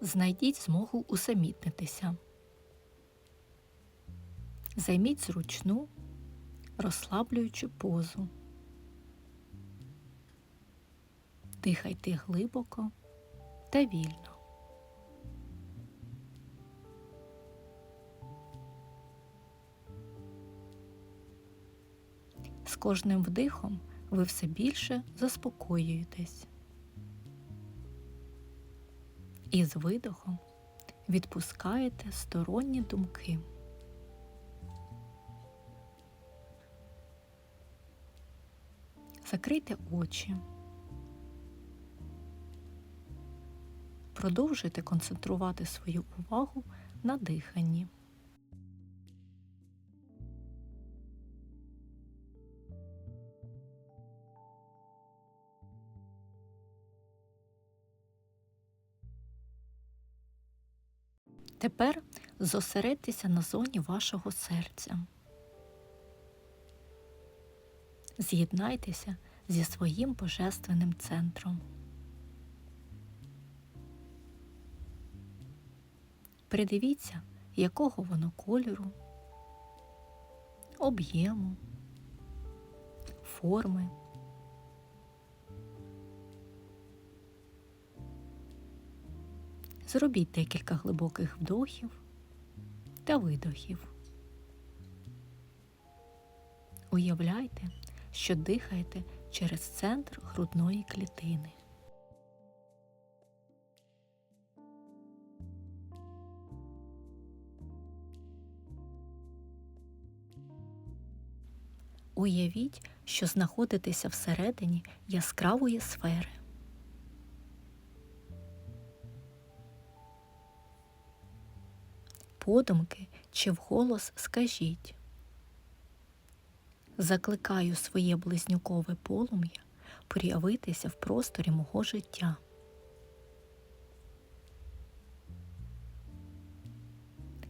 Знайдіть змогу усамітнитися. Займіть зручну, розслаблюючу позу. Дихайте глибоко та вільно. З кожним вдихом ви все більше заспокоюєтесь. І з видохом відпускаєте сторонні думки. Закрийте очі. Продовжуйте концентрувати свою увагу на диханні. Тепер зосередьтеся на зоні вашого серця. З'єднайтеся зі своїм божественним центром. Придивіться, якого воно кольору, об'єму, форми. Зробіть декілька глибоких вдохів та видохів. Уявляйте, що дихаєте через центр грудної клітини. Уявіть, що знаходитеся всередині яскравої сфери. Подумки чи вголос скажіть. Закликаю своє близнюкове полум'я проявитися в просторі мого життя.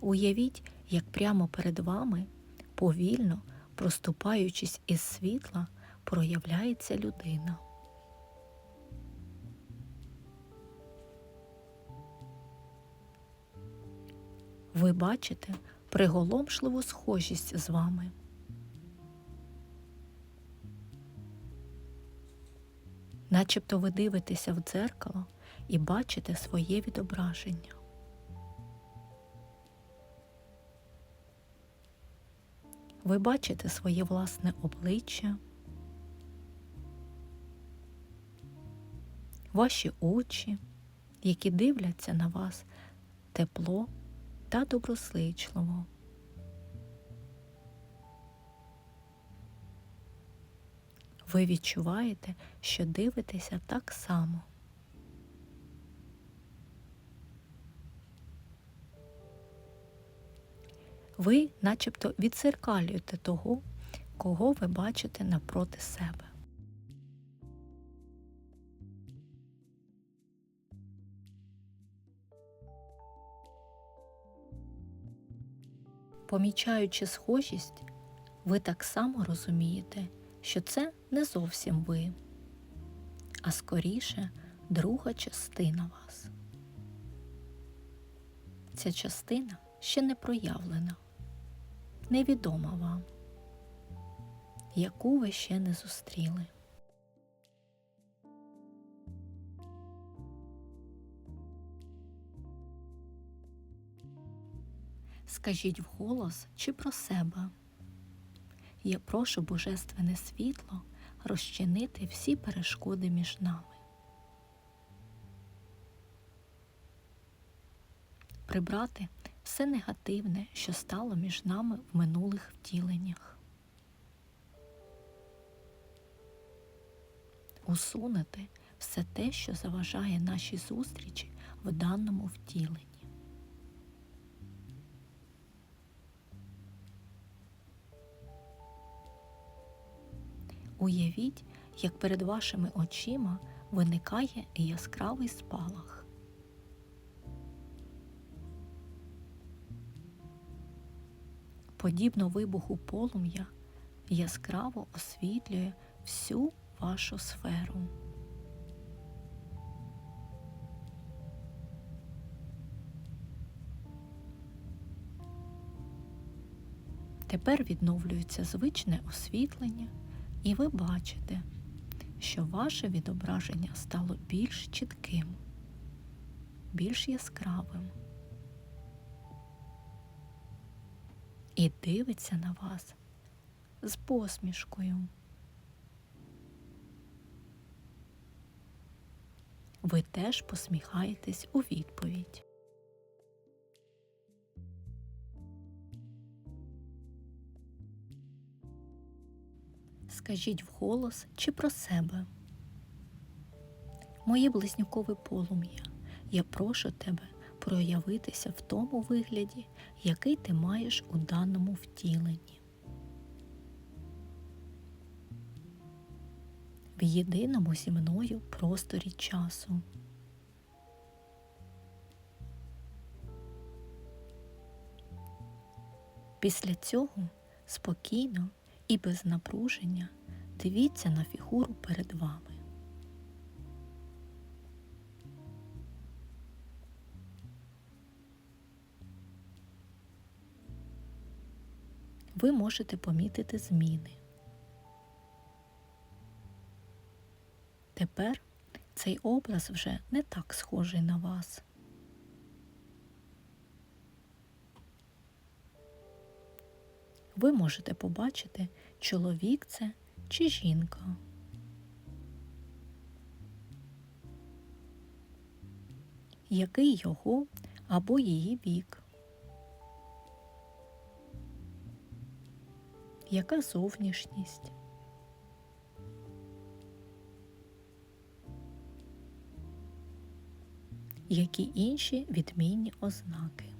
Уявіть, як прямо перед вами, повільно, проступаючись із світла, проявляється людина. Ви бачите приголомшливу схожість з вами. Начебто ви дивитеся в дзеркало і бачите своє відображення. Ви бачите своє власне обличчя, ваші очі, які дивляться на вас тепло та доброзичливо. Ви відчуваєте, що дивитеся так само. Ви начебто відзеркалюєте того, кого ви бачите напроти себе. Помічаючи схожість, ви так само розумієте, що це не зовсім ви, а скоріше друга частина вас. Ця частина ще не проявлена, невідома вам, яку ви ще не зустріли. Скажіть вголос чи про себе. Я прошу Божественне світло розчинити всі перешкоди між нами. Прибрати все негативне, що стало між нами в минулих втіленнях. Усунути все те, що заважає нашій зустрічі в даному втіленні. Уявіть, як перед вашими очима виникає яскравий спалах. Подібно вибуху полум'я яскраво освітлює всю вашу сферу. Тепер відновлюється звичне освітлення і ви бачите, що ваше відображення стало більш чітким, більш яскравим. І дивиться на вас з посмішкою. Ви теж посміхаєтесь у відповідь. Скажіть вголос чи про себе. Моє близнюкове полум'я, я прошу тебе проявитися в тому вигляді, який ти маєш у даному втіленні. В єдиному зі мною просторі часу. Після цього спокійно і без напруження дивіться на фігуру перед вами. Ви можете помітити зміни. Тепер цей образ вже не так схожий на вас. Ви можете побачити, чоловік це чи жінка. Який його або її вік? Яка зовнішність? Які інші відмінні ознаки?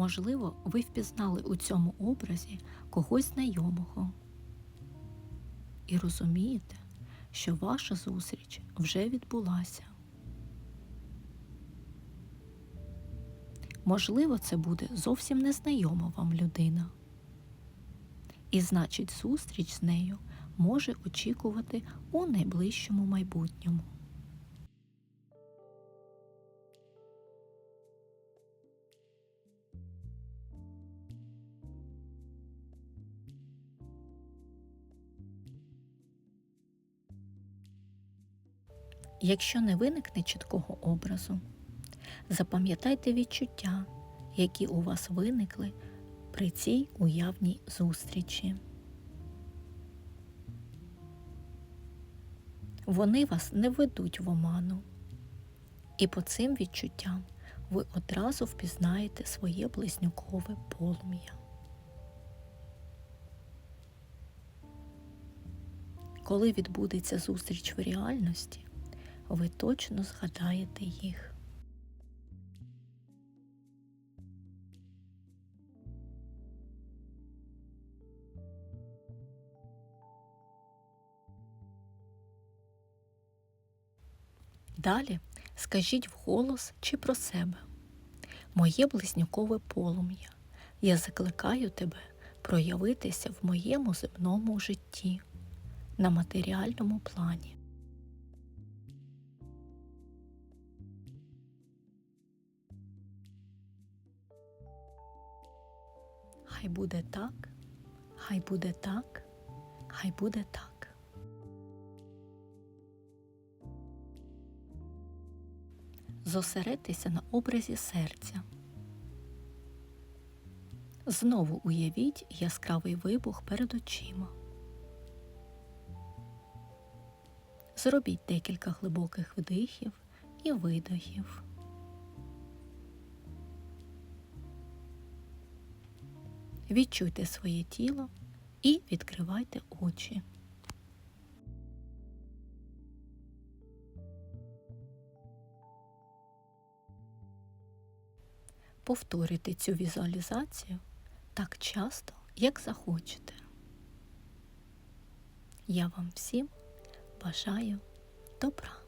Можливо, ви впізнали у цьому образі когось знайомого і розумієте, що ваша зустріч вже відбулася. Можливо, це буде зовсім незнайома вам людина. І значить, зустріч з нею може очікувати у найближчому майбутньому. Якщо не виникне чіткого образу, запам'ятайте відчуття, які у вас виникли при цій уявній зустрічі. Вони вас не ведуть в оману, і по цим відчуттям ви одразу впізнаєте своє близнюкове полум'я. Коли відбудеться зустріч в реальності, ви точно згадаєте їх. Далі скажіть вголос чи про себе. Моє близнюкове полум'я. Я закликаю тебе проявитися в моєму земному житті на матеріальному плані. Хай буде так, хай буде так, хай буде так. Зосередьтеся на образі серця. Знову уявіть яскравий вибух перед очима. Зробіть декілька глибоких вдихів і видохів. Відчуйте своє тіло і відкривайте очі. Повторюйте цю візуалізацію так часто, як захочете. Я вам всім бажаю добра.